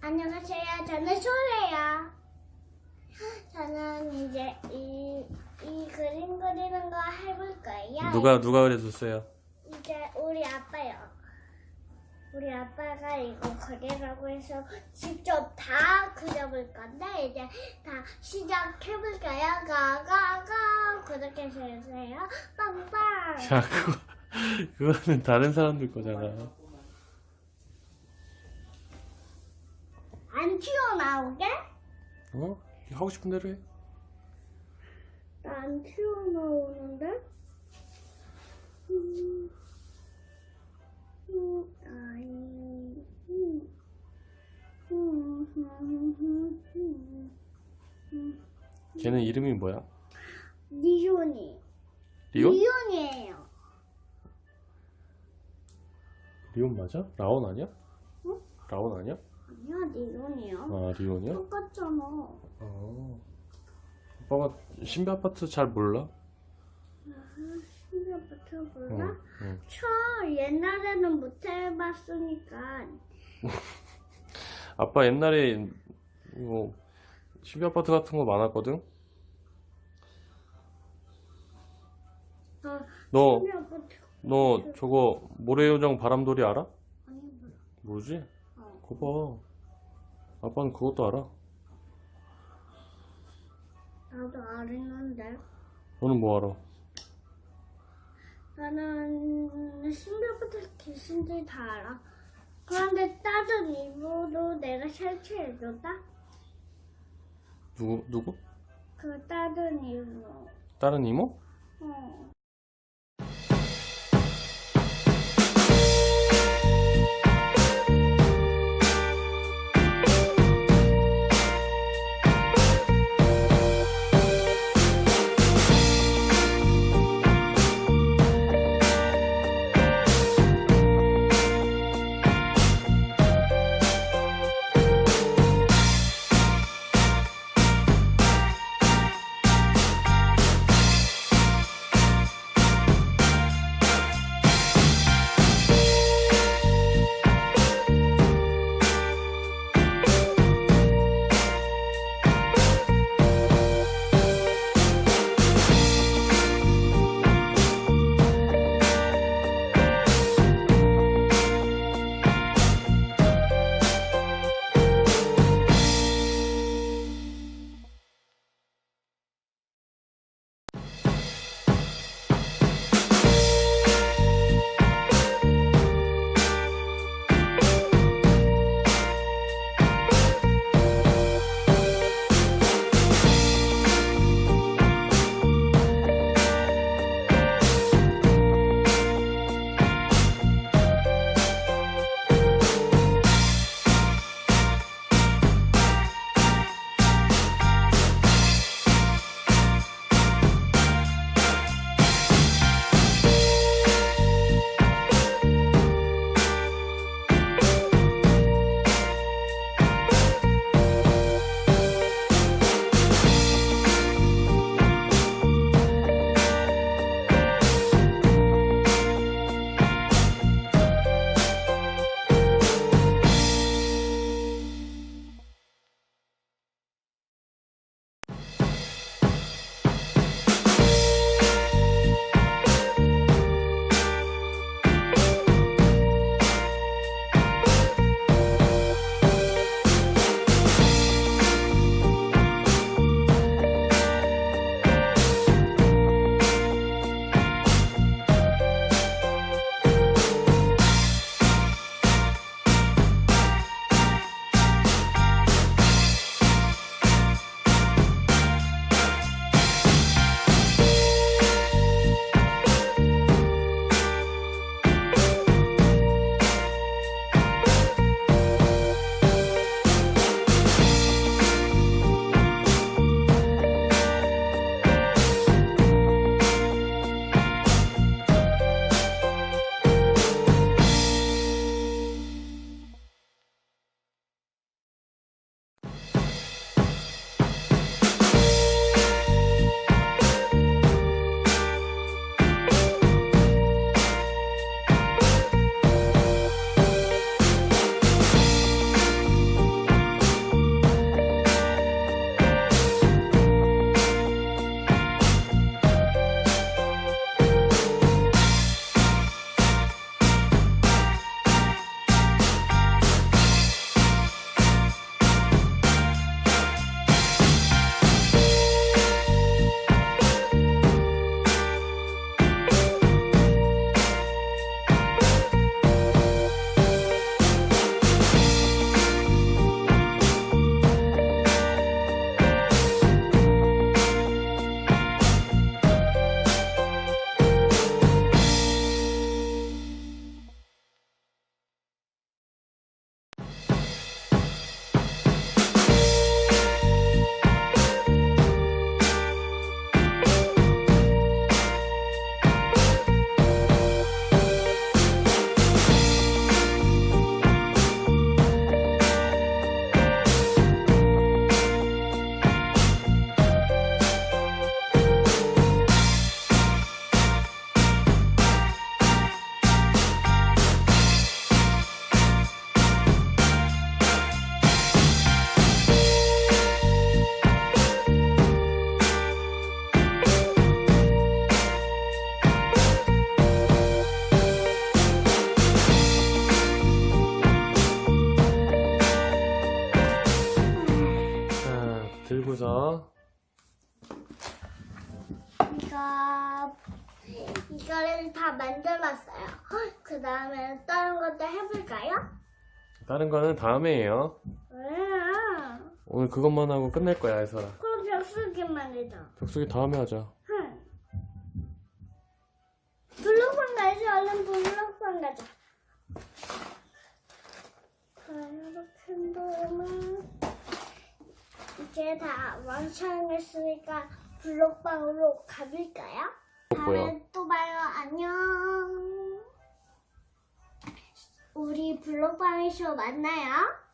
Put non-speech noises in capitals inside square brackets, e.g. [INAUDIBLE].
안녕하세요. 저는 소래요. 저는 이제 이, 이 그림 그리는 거 해볼 거예요. 누가 누가 그려줬어요? 이제 우리 아빠요. 우리 아빠가 이거 그리라고 해서 직접 다 그려볼 건데 이제 다 시작해볼까요? 가가가 그렇게 해주세요. 빵빵. 야 그거 그거는 다른 사람들 거잖아. 안 튀어 나오게? 어? 하고 싶은 대로 해. 안 튀어나오는데? 음, 음, 아이, 음, 음, 음, 음, 음, 음. 걔는 이름이 뭐야? 리온이. 리온? 리온이에요. 리온 맞아? 라온 아니야? 응? 라온 아니야? 아니야, 리온이요. 아 리온이야? 똑같잖아. 어. 오빠가 신비 아파트 잘 몰라? 신기하부터 몰라? 응, 응. 저 옛날에는 못 해봤으니까. [LAUGHS] 아빠 옛날에 이거 신비 아파트 같은 거 많았거든. 어, 너 신기하부터. 너 저거 모래요정 바람돌이 알아? 아니, 몰라. 모르지? 어. 그거 봐. 아빠는 그것도 알아. 나도 알았는데. 너는 뭐 알아? 나는 신비부터 귀신들 다 알아. 그런데 다른 이모도 내가 설치해줬다? 누구 누구? 그 다른 이모. 다른 이모? 어. 들고서 이거 이거를 다 만들었어요. 그 다음에 다른 것도 해볼까요? 다른 거는 다음에 해요. 응. 오늘 그것만 하고 끝낼 거야, 애설아. 그럼 벽수기만 해줘. 벽수기 다음에 하자. 응. 블록방 가자. 얼른 블록방 가자. 이렇게 보면 이제 다 완성했으니까 블록방으로 가볼까요? 다음에 또 봐요. 안녕. 우리 블록방에서 만나요.